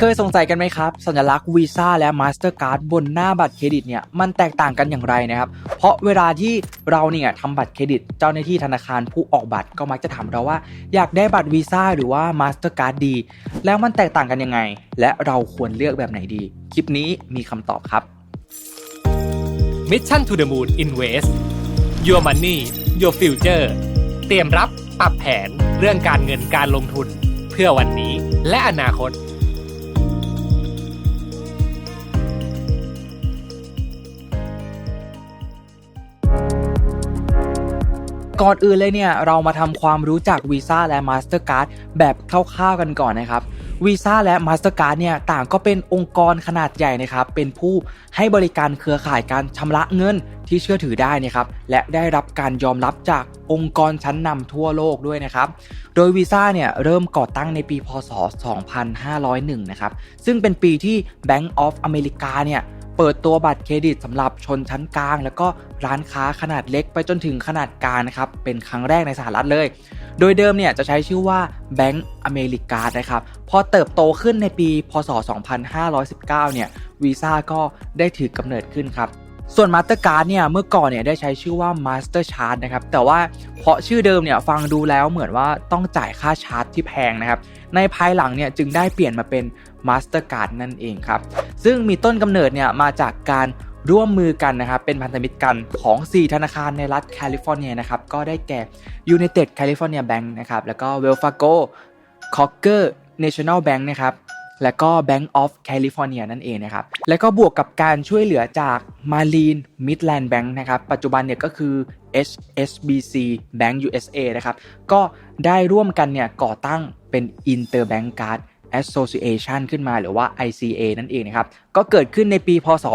เคยสงสัยกันไหมครับ สัญลักษณ์วีซ่าและ Mastercard บนหน้าบัตรเครดิตเนี่ยมันแตกต่างกันอย่างไรนะครับ เพราะเวลาที่เราเนี่ยทำบัตรเครดิต เจ้าหน้าที่ธนาคารผู้ออกบัตรก็มักจะถามเราว่า อยากได้บัตรวีซ่าหรือว่า Mastercard ดี แล้วมันแตกต่างกันยังไง และเราควรเลือกแบบไหนดี คลิปนี้มีคำตอบครับ Mission to the Moon Invest Your Money Your Future เตรียมรับปรับแผนเรื่องการเงินการลงทุน เพื่อวันนี้และอนาคต ก่อนอื่นเลยเนี่ยเรามาทำความรู้จักวีซ่าและ Mastercard แบบคร่าวๆกันก่อนนะครับวีซ่าและ Mastercard เนี่ยต่างก็เป็นองค์กรขนาดใหญ่นะครับเป็นผู้ให้บริการเครือข่ายการชำระเงินที่เชื่อถือได้นะครับและได้รับการยอมรับจากองค์กรชั้นนำทั่วโลกด้วยนะครับโดยวีซ่าเนี่ยเริ่มก่อตั้งในปีพศ 2501 นะครับซึ่งเป็นปีที่ Bank of America เนี่ย เปิดตัวบัตรเครดิตสำหรับชนชั้นกลาง แล้วก็ร้านค้าขนาดเล็กไปจนถึงขนาดกลางนะครับเป็นครั้งแรกในสหรัฐเลย โดยเดิมเนี่ยจะใช้ชื่อว่า Bank America นะครับพอเติบโตขึ้นในปี พศ 2519 เนี่ยวีซ่าก็ได้ถือกำเนิดขึ้นครับส่วน Mastercard เนี่ยเมื่อก่อนเนี่ยได้ใช้ชื่อว่า Master Card นะครับแต่ว่าเพราะชื่อเดิมเนี่ยฟังดูแล้วเหมือนว่าต้องจ่ายค่าชาร์จที่แพงนะครับในภายหลังเนี่ยจึงได้เปลี่ยนมาเป็น Mastercard นั่นเองครับ ซึ่งมีต้นกำเนิดเนี่ยมาจากการร่วมมือกันนะครับเป็นพันธมิตรกันของ 4 ธนาคารในรัฐแคลิฟอร์เนียนะครับก็ได้แก่ United California Bank นะครับแล้วก็ Wells Fargo Cocker National Bank นะครับและก็ Bank of California นั่นเองนะครับ แล้วก็บวกกับการช่วยเหลือจาก Marine Midland Bank นะครับ ปัจจุบันเนี่ยก็คือ HSBC Bank USA นะครับ ก็ได้ร่วมกันเนี่ยก่อตั้งเป็น Interbank Card Association ขึ้นมาหรือว่า ICA นั่นเองนะครับ ก็เกิดขึ้นในปีพศ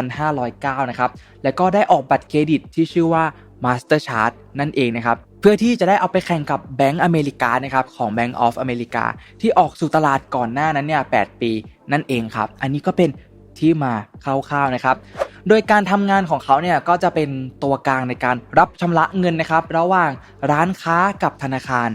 2509 นะครับ แล้วก็ได้ออกบัตรเครดิตที่ชื่อว่า Mastercard นั่นเองนะครับ เพื่อที่จะได้เอาไปแข่งกับแบงก์อเมริกานะครับของ Bank of America ที่ออกสู่ตลาดก่อนหน้านั้นเนี่ย 8 ปีนั่นเองครับ อันนี้ก็เป็นที่มาคร่าวๆนะครับ โดยการทำงานของเขาเนี่ยก็จะเป็นตัวกลางในการรับชำระเงินนะครับ ระหว่างร้านค้ากับธนาคาร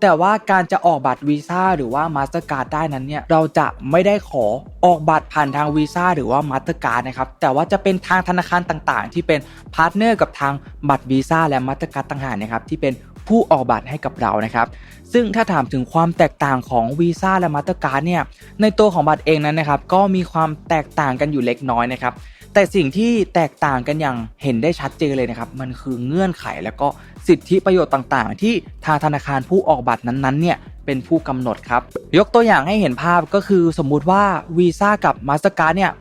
แต่ว่าการจะออกบัตรวีซ่าหรือว่า Mastercard ได้นั้นเนี่ยเราจะไม่ได้ขอออกบัตรผ่านทางวีซ่าหรือว่า Mastercard นะครับแต่ว่าจะเป็นทางธนาคารต่างๆ ที่เป็นพาร์ทเนอร์กับทางบัตรวีซ่าและ Mastercard ต่างหากนะครับที่เป็นผู้ออกบัตรให้กับเรานะครับ ซึ่งถ้าถามถึงความแตกต่างของวีซ่าและ Mastercard เนี่ย ในตัวของบัตรเองนั้นนะครับ ก็มีความแตกต่างกันอยู่เล็กน้อยนะครับ แต่สิ่งที่แตกต่างกันอย่างเห็นได้ชัดเจนเลยนะครับ มันคือเงื่อนไขแล้วก็สิทธิประโยชน์ต่างๆ ที่ทางธนาคารผู้ออกบัตรนั้นๆเนี่ยเป็นผู้กำหนดครับ ยกตัวอย่างให้เห็นภาพก็คือสมมุติว่าวีซ่ากับ Mastercard เนี่ย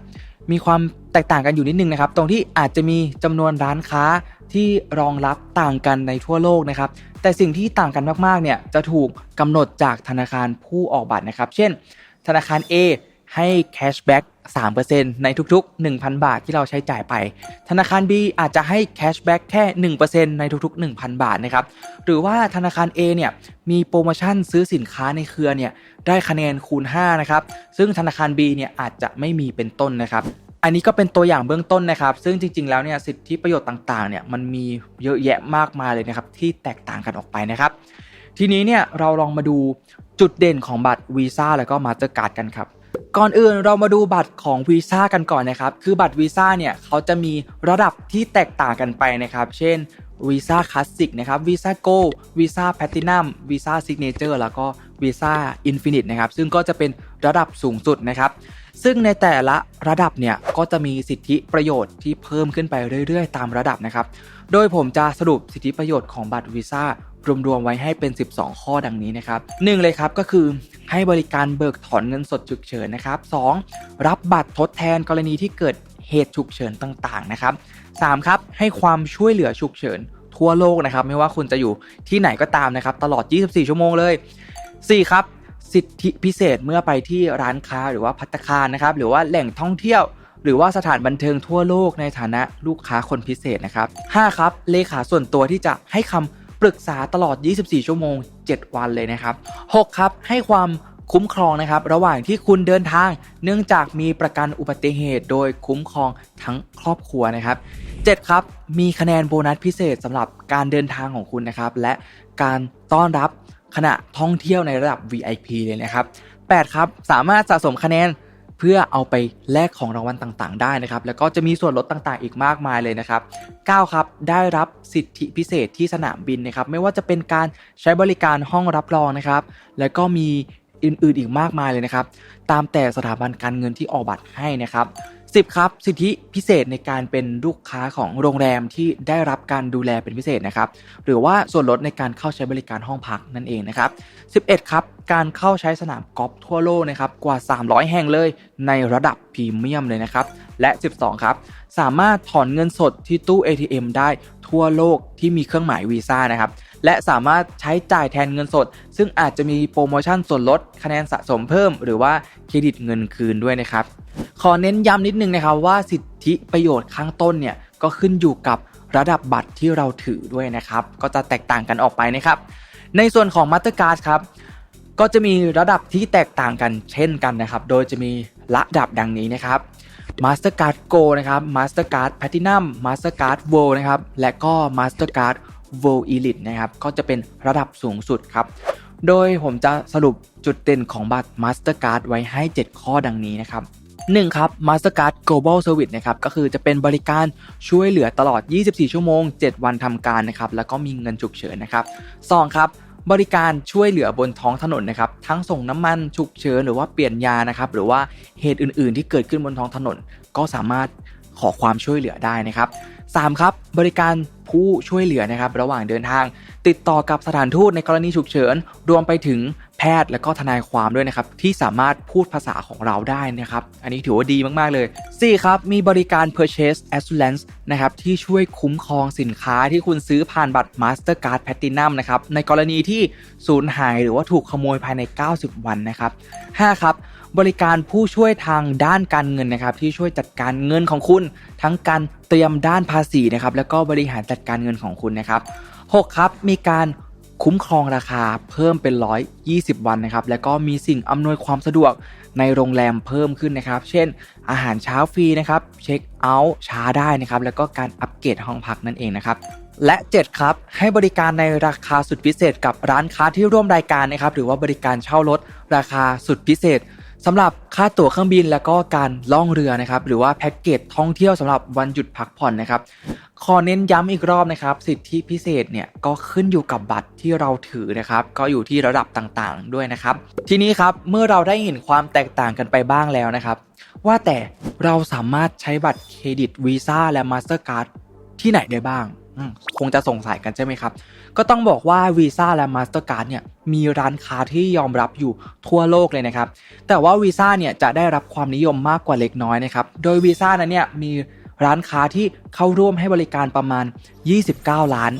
มีความแตกต่างกันอยู่นิดนึงนะครับ ตรงที่อาจจะมีจำนวนร้านค้าที่รองรับต่างกันในทั่วโลกนะครับ แต่สิ่งที่ต่างกันมากๆเนี่ยจะถูกกำหนดจากธนาคารผู้ออกบัตรนะครับ เช่น ธนาคาร A ให้แคชแบ็ก3%ในทุกๆ 1,000 บาทที่เราใช้จ่ายไป ธนาคาร B อาจจะให้แคชแบ็กแค่ 1%ในทุกๆ 1,000 บาทนะครับ หรือว่าธนาคาร A เนี่ยมีโปรโมชั่นซื้อสินค้าในเครือเนี่ยได้คะแนนคูณ 5 นะครับ ซึ่งธนาคาร B เนี่ยอาจจะไม่มีเป็นต้นนะครับอันนี้ก็เป็นตัวอย่างเบื้องต้นนะครับ ซึ่งจริง ๆ แล้วเนี่ยสิทธิประโยชน์ต่างๆเนี่ยมันมีเยอะแยะมากมายเลยนะครับที่แตกต่างกันออกไปนะครับ ทีนี้เนี่ยเราลองมาดูจุดเด่นของบัตรวีซ่าแล้วก็มาสเตอร์การ์ดกันครับ ก่อนอื่นเรามาดูบัตรของวีซ่ากันก่อนนะครับ คือบัตรวีซ่าเนี่ยเขาจะมีระดับที่แตกต่างกันไปนะครับ เช่นวีซ่าคลาสสิกนะครับวีซ่าโกลวีซ่าแพลตินัมวีซ่าซิกเนเจอร์แล้วก็วีซ่าอินฟินิตนะครับ ซึ่งก็จะเป็นระดับสูงสุดนะครับ ซึ่งในแต่ละระดับเนี่ยก็จะมีสิทธิประโยชน์ที่เพิ่มขึ้นไปเรื่อยๆ ตามระดับนะครับ โดยผมจะสรุปสิทธิประโยชน์ของบัตรวีซ่า รวมๆไว้ให้เป็น 12 ข้อดังนี้นะครับหนึ่งเลยครับก็คือให้บริการเบิกถอนเงินสดฉุกเฉินนะครับ 2. รับบัตรทดแทนกรณีที่เกิดเหตุฉุกเฉินต่างๆนะครับ 3. ครับให้ความช่วยเหลือฉุกเฉินทั่วโลกนะครับ ไม่ว่าคุณจะอยู่ที่ไหนก็ตามนะครับ ตลอด 24 ชั่วโมงเลย 4. ครับสิทธิพิเศษเมื่อไปที่ร้านค้าหรือว่าพัตตาคารนะครับ หรือว่าแหล่งท่องเที่ยว หรือว่าสถานบันเทิงทั่วโลกในฐานะลูกค้าคนพิเศษนะครับ 5. ครับเลขาส่วนตัวที่จะให้คำ รึกษาตลอด 24 ชั่วโมง 7 วันเลยนะครับ 6. ครับ ให้ความคุ้มครองนะครับ ระหว่างที่คุณเดินทาง เนื่องจากมีประกันอุบัติเหตุ โดยคุ้มครองทั้งครอบครัวนะครับ 7. ครับ มีคะแนนโบนัสพิเศษสำหรับการเดินทางของคุณนะครับ และการต้อนรับขณะท่องเที่ยวในระดับ VIP เลยนะครับ 8 ครับ สามารถสะสมคะแนน เพื่อเอาไปแลกของรางวัลต่างๆ ได้นะครับ แล้วก็จะมีส่วนลดต่างๆ อีกมากมายเลยนะครับ 9 ครับ ได้รับสิทธิพิเศษที่สนามบินนะครับ ไม่ว่าจะเป็นการใช้บริการห้องรับรองนะครับ แล้วก็มีอื่นๆอีกมากมายเลยนะครับ ตามแต่สถาบันการเงินที่ออกบัตรให้นะครับ 10 ครับ สิทธิพิเศษในการเป็นลูกค้าของโรงแรมที่ได้รับการดูแลเป็นพิเศษนะครับ หรือว่าส่วนลดในการเข้าใช้บริการห้องพักนั่นเองนะครับ 11 ครับ การเข้าใช้สนามกอล์ฟทั่วโลกนะครับกว่า 300 แห่งเลยในระดับพรีเมียมเลยนะครับ และ 12 ครับ สามารถถอนเงินสดที่ตู้ ATM ได้ ทั่วโลกที่มีเครื่องหมายวีซ่านะครับ และสามารถใช้จ่ายแทนเงินสด ซึ่งอาจจะมีโปรโมชั่นส่วนลดคะแนนสะสมเพิ่ม หรือว่าเครดิตเงินคืนด้วยนะครับ ขอเน้นย้ำนิดนึงนะครับว่าสิทธิประโยชน์ข้างต้นเนี่ยก็ขึ้นอยู่กับระดับบัตรที่เราถือด้วยนะครับ ก็จะแตกต่างกันออกไปนะครับ ในส่วนของ Mastercard ครับก็จะมีระดับที่แตกต่างกันเช่นกันนะครับ โดยจะมีระดับดังนี้นะครับ Mastercard Go นะครับ Mastercard Platinum Mastercard World นะครับ และก็ Mastercard World Elite นะครับ ก็จะเป็นระดับสูงสุดครับ โดยผมจะสรุปจุดเด่นของบัตร Mastercard ไว้ให้ 7 ข้อดังนี้นะครับ 1 ครับ Mastercard Global Service นะครับ ก็คือจะเป็นบริการช่วยเหลือตลอด 24 ชั่วโมง 7 วันทำการนะครับ แล้วก็มีเงินฉุกเฉินนะครับ 2 ครับ บริการช่วยเหลือบนท้องถนนนะครับทั้งส่งน้ำมันฉุกเฉินหรือว่าเปลี่ยนยานะครับหรือว่าเหตุอื่น ๆ ที่เกิดขึ้นบนท้องถนน ก็สามารถขอความช่วยเหลือได้นะครับ 3 ครับ บริการผู้ช่วยเหลือนะครับระหว่างเดินทาง ติดต่อกับสถานทูตในกรณีฉุกเฉิน รวมไปถึงแพทย์และก็ทนายความด้วยนะครับ ที่สามารถพูดภาษาของเราได้นะครับ อันนี้ถือว่าดีมาก ๆ เลย 4 ครับ มีบริการ purchase assurance นะครับ ที่ช่วยคุ้มครองสินค้าที่คุณซื้อผ่านบัตร Mastercard Platinum นะครับ ในกรณีที่สูญหายหรือว่าถูกขโมยภายใน 90 วันนะครับ 5 ครับ บริการผู้ช่วยทางด้านการเงินนะครับ ที่ช่วยจัดการเงินของคุณ ทั้งการเตรียมด้านภาษีนะครับ แล้วก็บริหารจัดการเงินของคุณนะครับ 6 ครับ มีการคุ้มครองราคาเพิ่มเป็น 120 วันนะครับ แล้วก็มีสิ่งอำนวยความสะดวกในโรงแรมเพิ่มขึ้นนะครับ เช่น อาหารเช้าฟรีนะครับ เช็คเอาท์ช้าได้นะครับ แล้วก็การอัปเกรดห้องพักนั่นเองนะครับและ 7 ครับ ให้บริการในราคาสุดพิเศษกับร้านค้าที่ร่วมรายการนะครับ หรือว่าบริการเช่ารถราคาสุดพิเศษ สำหรับค่าตั๋วเครื่องบินแล้วก็การล่องเรือนะครับหรือว่าแพ็กเกจท่องเที่ยวสำหรับวันหยุดพักผ่อนนะครับขอเน้นย้ำอีกรอบนะครับ สิทธิพิเศษเนี่ยก็ขึ้นอยู่กับบัตรที่เราถือนะครับ ก็อยู่ที่ระดับต่างๆ ด้วยนะครับ ทีนี้ครับเมื่อเราได้เห็นความแตกต่างกันไปบ้างแล้วนะครับ ว่าแต่เราสามารถใช้บัตรเครดิตวีซ่าและมาสเตอร์การ์ดที่ไหนได้บ้าง คงจะสงสัยกันใช่ไหมครับ ก็ต้องบอกว่าวีซ่าและมาสเตอร์การ์ดเนี่ยมีร้านค้าที่ยอมรับอยู่ทั่วโลกเลยนะครับ แต่ว่าวีซ่าเนี่ยจะได้รับความนิยมมากกว่าเล็กน้อยนะครับ โดยวีซ่านั้นเนี่ยมีร้านค้าที่เข้าร่วมให้บริการประมาณ 29 ล้าน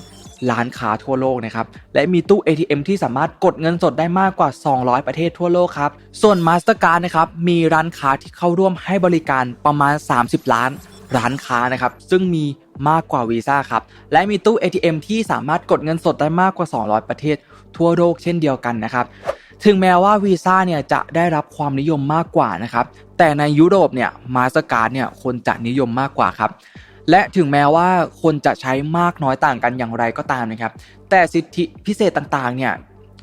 ร้านค้าทั่วโลกนะครับ และมีตู้ ATM ที่สามารถกดเงินสดได้มากกว่า 200 ประเทศทั่วโลกครับ ส่วน Mastercard นะครับ มีร้านค้าที่เข้าร่วมให้บริการประมาณ 30 ล้านร้านค้านะครับ ซึ่งมี มากกว่าวีซ่าครับ และมีตู้ ATM ที่สามารถกดเงินสดได้มากกว่า 200 ประเทศ ทั่วโลกเช่นเดียวกันนะครับ ถึงแม้ว่าวีซ่าเนี่ยจะได้รับความนิยมมากกว่านะครับ แต่ในยุโรปเนี่ยมาสการ์ดเนี่ยคนจะนิยมมากกว่าครับ และถึงแม้ว่าคนจะใช้มากน้อยต่างกันอย่างไรก็ตามนะครับ แต่สิทธิพิเศษต่างๆเนี่ย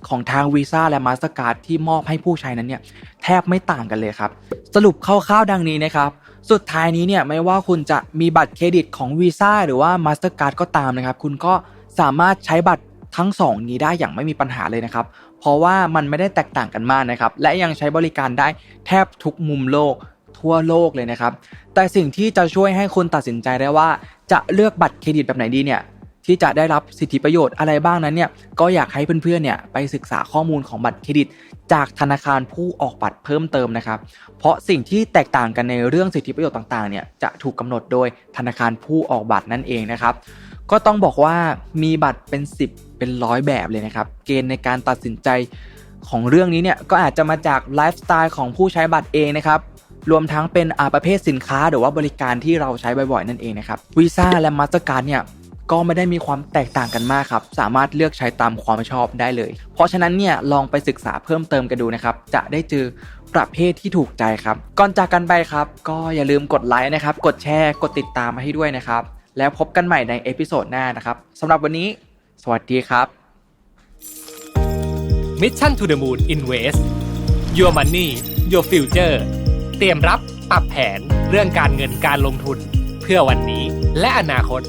ของทางวีซ่าและมาสเตอร์การ์ดที่มอบให้ผู้ใช้นั้นเนี่ยแทบไม่ต่างกันเลยครับ สรุปคร่าวๆดังนี้นะครับ สุดท้ายนี้เนี่ยไม่ว่าคุณจะมีบัตรเครดิตของวีซ่าหรือว่า Mastercard ก็ตามนะครับ คุณก็สามารถใช้บัตรทั้ง 2 นี้ได้อย่างไม่มีปัญหาเลยนะครับ เพราะว่ามันไม่ได้แตกต่างกันมากนะครับ และยังใช้บริการได้แทบทุกมุมโลกทั่วโลกเลยนะครับ แต่สิ่งที่จะช่วยให้คุณตัดสินใจได้ว่า จะเลือกบัตรเครดิตแบบไหนดีเนี่ย ที่จะได้รับสิทธิประโยชน์อะไรบ้างนั้นเนี่ยก็อยากให้เพื่อนๆเนี่ยไปศึกษาข้อมูลของบัตรเครดิต จากธนาคารผู้ออกบัตรเพิ่มเติมนะครับ เพราะสิ่งที่แตกต่างกันในเรื่องสิทธิประโยชน์ต่างๆเนี่ยจะถูกกำหนดโดยธนาคารผู้ออกบัตรนั่นเองนะครับ ก็ต้องบอกว่ามีบัตรเป็น 10 เป็นร้อยแบบเลยนะครับ เกณฑ์ในการตัดสินใจของเรื่องนี้เนี่ยก็อาจจะมาจากไลฟ์สไตล์ของผู้ใช้บัตรเองนะครับรวมทั้งเป็นอาประเภทสินค้าหรือว่าบริการที่เราใช้บ่อยๆ นั่นเองนะครับวีซ่าและมาสเตอร์การ์ดเนี่ย ก็ไม่ได้มีความแตกต่างกันมากครับ สามารถเลือกใช้ตามความชอบได้เลย เพราะฉะนั้นเนี่ยลองไปศึกษาเพิ่มเติมกันดูนะครับ จะได้เจอประเภทที่ถูกใจครับ ก่อนจากกันไปครับ ก็อย่าลืมกดไลค์นะครับ กดแชร์ กดติดตามมาให้ด้วยนะครับ แล้วพบกันใหม่ในเอพิโซดหน้านะครับสำหรับวันนี้ สวัสดีครับ Mission to the Moon Invest Your Money Your Future เตรียมรับปรับแผนเรื่องการเงินการลงทุนเพื่อวันนี้และอนาคต